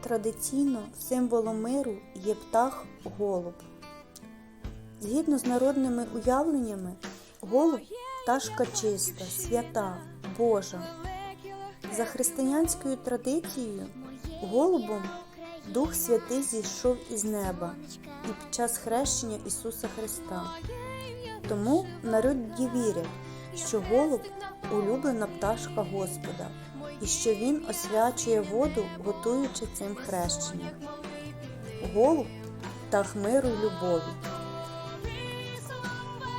Традиційно символом миру є птах голуб. Згідно з народними уявленнями, голуб пташка чиста, свята, Божа. За християнською традицією, голубом Дух Святий зійшов із неба і під час хрещення Ісуса Христа. Тому народі вірять, що голуб улюблена пташка Господа і що він освячує воду, готуючи цим хрещенням. Голуб птах миру й любові.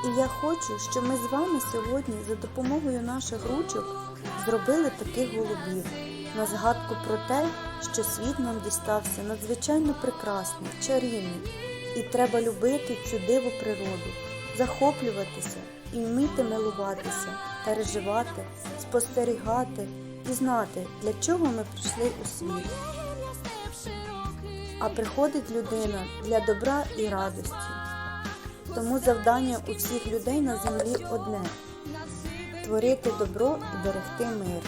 І я хочу, щоб ми з вами сьогодні за допомогою наших ручок зробили таких голубів на згадку про те, що світ нам дістався надзвичайно прекрасний, чарівний, і треба любити цю диву природу, захоплюватися і вміти милуватися, переживати, спостерігати і знати, для чого ми прийшли у світ. А приходить людина для добра і радості. Тому завдання у всіх людей на землі одне творити добро і берегти мир.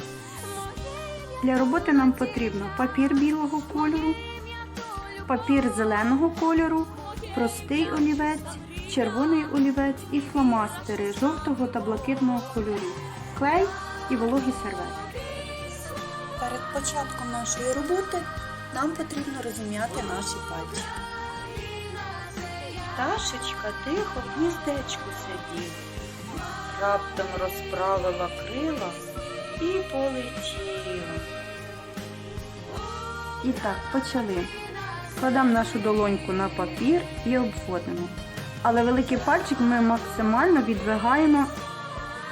Для роботи нам потрібно папір білого кольору, папір зеленого кольору, простий олівець, червоний олівець і фломастери жовтого та блакитного кольорів, клей і вологі серветки. Перед початком нашої роботи нам потрібно розім'яти наші пальчики. Пташечка тихо в гніздечку сиділа, раптом розправила крила і полетіла. І так, почали. Кладемо нашу долоньку на папір і обводимо. Але великий пальчик ми максимально відвигаємо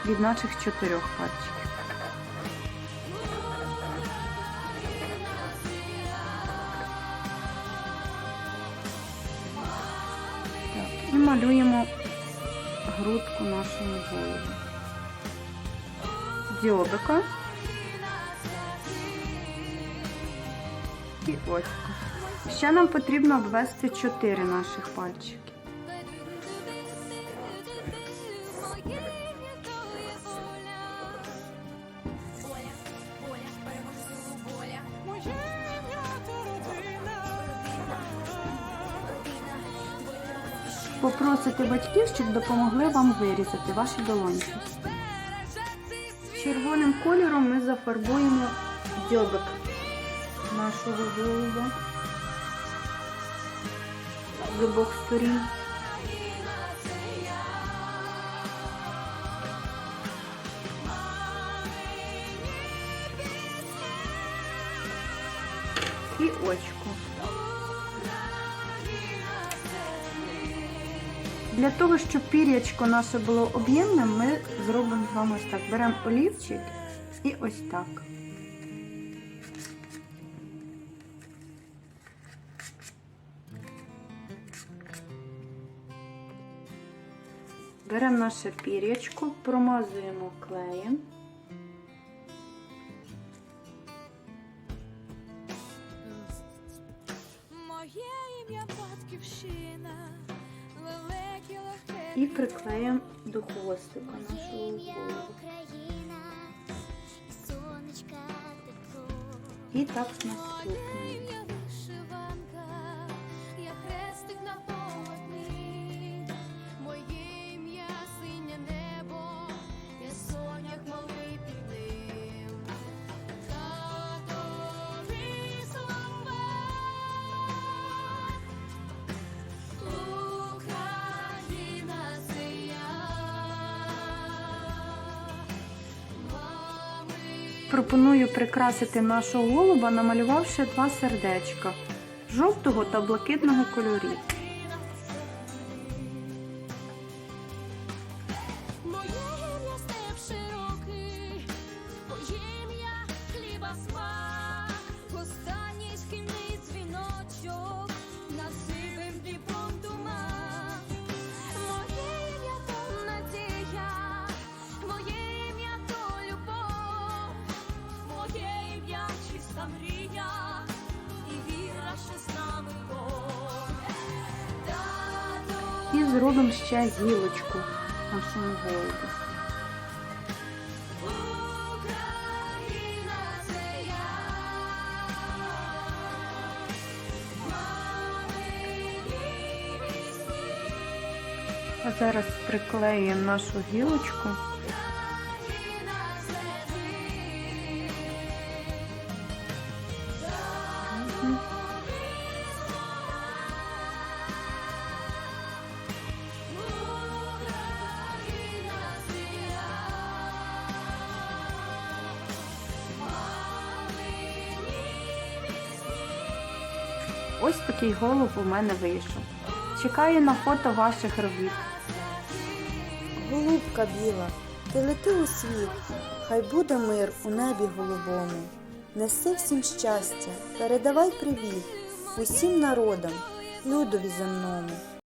від наших чотирьох пальчиків. І малюємо грудку нашого голуба. Дзьобика. І очко. Ще нам потрібно обвести 4 наших пальчики. Попросите батьків, щоб допомогли вам вирізати ваші долоньки. Червоним кольором ми зафарбуємо дзьобик нашого голуба з обох сторін. І очко. Для того, щоб пір'ячко наше було об'ємним, ми зробимо з вами ось так. Беремо олівчик і ось так. Беремо наше пір'ячко, промазуємо клеєм. Моє ім'я батьківщина. І приклеїмо до хвостика нашого голову. І так наступним. Пропоную прикрасити нашого голуба, намалювавши два сердечка жовтого та блакитного кольорів. зробимо ще гілочку нашому голубу. А зараз приклеїмо нашу гілочку. Ось такий голуб у мене вийшов. Чекаю на фото ваших робіт. Голубка біла, ти лети у світ, хай буде мир у небі голубому. Неси всім щастя, передавай привіт усім народам, людові земному.